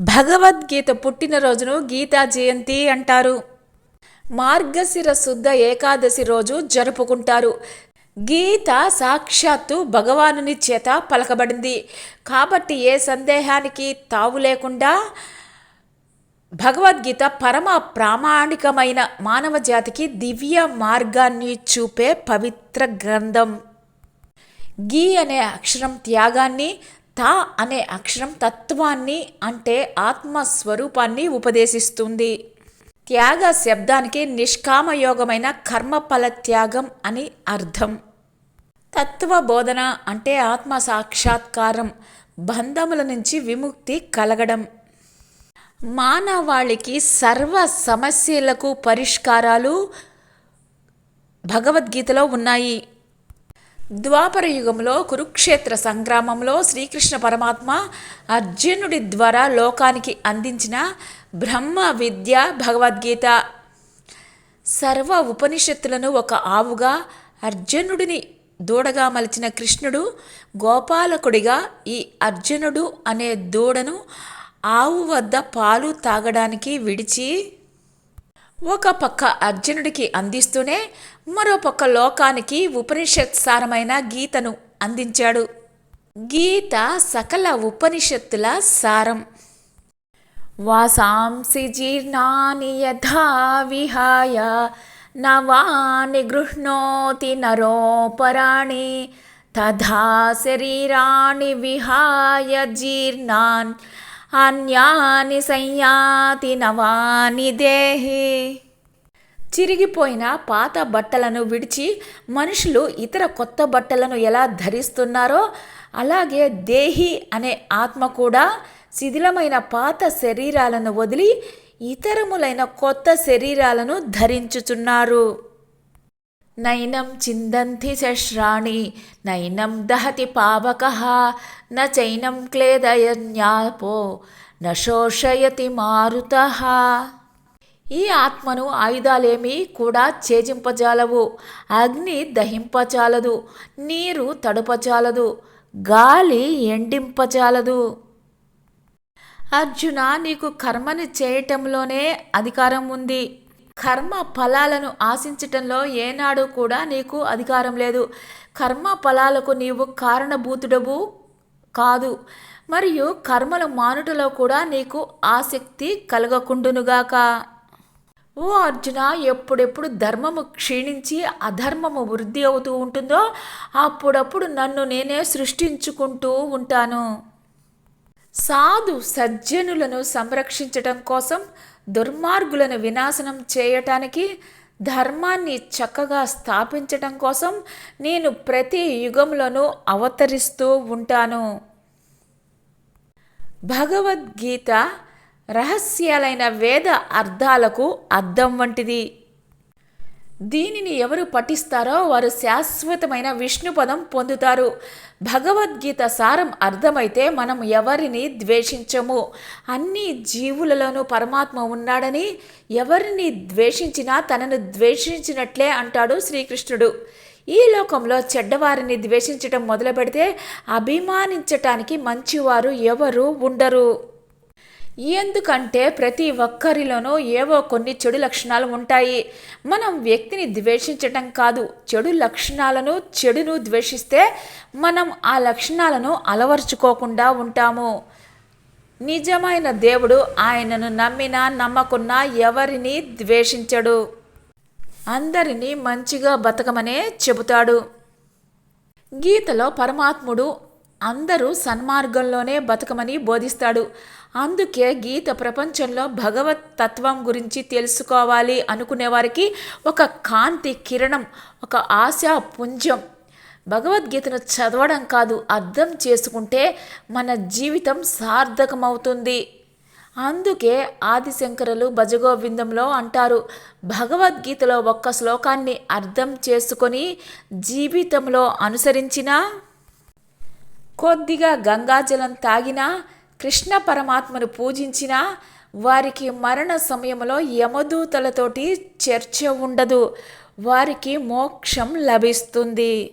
భగవద్గీత పుట్టినరోజును గీతా జయంతి అంటారు. మార్గశిర శుద్ధ ఏకాదశి రోజు జరుపుకుంటారు. గీత సాక్షాత్తు భగవానుని చేత పలకబడింది. కాబట్టి ఏ సందేహానికి తావు లేకుండా భగవద్గీత పరమ ప్రామాణికమైన మానవ జాతికి దివ్య మార్గాన్ని చూపే పవిత్ర గ్రంథం. గీ అనే అక్షరం త్యాగాన్ని తా అనే అక్షరం తత్వాన్ని అంటే ఆత్మస్వరూపాన్ని ఉపదేశిస్తుంది. త్యాగ శబ్దానికి నిష్కామయోగమైన కర్మఫల త్యాగం అని అర్థం. తత్వ బోధన అంటే ఆత్మ సాక్షాత్కారం బంధముల నుంచి విముక్తి కలగడం. మానవాళికి సర్వ సమస్యలకు పరిష్కారాలు భగవద్గీతలో ఉన్నాయి. ద్వాపర యుగంలో కురుక్షేత్ర సంగ్రామంలో శ్రీకృష్ణ పరమాత్మ అర్జునుడి ద్వారా లోకానికి అందించిన బ్రహ్మ విద్య భగవద్గీత. సర్వ ఉపనిషత్తులను ఒక ఆవుగా అర్జునుడిని దూడగా మలిచిన కృష్ణుడు గోపాలకుడిగా ఈ అర్జునుడు అనే దూడను ఆవు వద్ద పాలు తాగడానికి విడిచి ఒక పక్క అర్జునుడికి అందిస్తూనే మరో పక్క లోకానికి ఉపనిషత్ సారమైన గీతను అందించాడు. గీత సకల ఉపనిషత్తుల సారం. వాసాంసి జీర్ణాని యథా విహాయ నవాని గృహ్ణోతి నరోపరాణి తథా శరీరాణి విహాయ జీర్ణాన్ అన్యాని సంయాతి నవాని దేహి. చిరిగిపోయిన పాత బట్టలను విడిచి మనుషులు ఇతర కొత్త బట్టలను ఎలా ధరిస్తున్నారో అలాగే దేహి అనే ఆత్మ కూడా శిథిలమైన పాత శరీరాలను వదిలి ఇతరములైన కొత్త శరీరాలను ధరించుచున్నారు. నైనం చిందంతి శస్రాణి నైనం దహతి పావక న చైనం క్లేదయన్యాపో న శోషయతి మారుత ఈ ఆత్మను ఆయుధాలేమీ కూడా ఛేజింపజాలవు అగ్ని దహింపచాలదు నీరు తడుపచాలదు గాలి ఎండింపచాలదు అర్జున నీకు కర్మని చేయటంలోనే అధికారం ఉంది. కర్మ ఫలాలను ఆశించటంలో ఏనాడు కూడా నీకు అధికారం లేదు. కర్మ ఫలాలకు నీవు కారణభూతుడవు కాదు. మరియు కర్మలు మానుటలో కూడా నీకు ఆసక్తి కలగకుండునుగాక. ఓ అర్జున ఎప్పుడెప్పుడు ధర్మము క్షీణించి అధర్మము వృద్ధి అవుతూ ఉంటుందో అప్పుడప్పుడు నన్ను నేనే సృష్టించుకుంటూ ఉంటాను. సాధు సజ్జనులను సంరక్షించటం కోసం దుర్మార్గులను వినాశనం చేయటానికి ధర్మాన్ని చక్కగా స్థాపించటం కోసం నేను ప్రతి యుగంలోనూ అవతరిస్తూ ఉంటాను. భగవద్గీత రహస్యాలైన వేద అర్థాలకు అర్థం వంటిది. దీనిని ఎవరు పఠిస్తారో వారు శాశ్వతమైన విష్ణుపదం పొందుతారు. భగవద్గీత సారం అర్థమైతే మనం ఎవరిని ద్వేషించము? అన్ని జీవులలోనూ పరమాత్మ ఉన్నాడని ఎవరిని ద్వేషించినా తనను ద్వేషించినట్లే అంటాడు శ్రీకృష్ణుడు. ఈ లోకంలో చెడ్డవారిని ద్వేషించటం మొదలు పెడితే అభిమానించటానికి మంచివారు ఎవరు ఉండరు. ఎందుకంటే ప్రతి ఒక్కరిలోనూ ఏవో కొన్ని చెడు లక్షణాలు ఉంటాయి. మనం వ్యక్తిని ద్వేషించటం కాదు. చెడు లక్షణాలను చెడును ద్వేషిస్తే మనం ఆ లక్షణాలను అలవర్చుకోకుండా ఉంటాము. నిజమైన దేవుడు ఆయనను నమ్మినా నమ్మకున్నా ఎవరిని ద్వేషించడు? అందరినీ మంచిగా బతకమనే చెబుతాడు. గీతలో పరమాత్ముడు అందరూ సన్మార్గంలోనే బతకమని బోధిస్తాడు. అందుకే గీత ప్రపంచంలో భగవత్ తత్వం గురించి తెలుసుకోవాలి అనుకునే వారికి ఒక కాంతి కిరణం ఒక ఆశా పుంజం. భగవద్గీతను చదవడం కాదు అర్థం చేసుకుంటే మన జీవితం సార్థకమవుతుంది. అందుకే ఆదిశంకరులు భజగోవిందంలో అంటారు భగవద్గీతలో ఒక్క శ్లోకాన్ని అర్థం చేసుకొని జీవితంలో అనుసరించినా కొద్దిగా గంగాజలం తాగినా కృష్ణ పరమాత్మను పూజించినా వారికి మరణ సమయంలో యమదూతలతోటి చర్చ ఉండదు. వారికి మోక్షం లభిస్తుంది.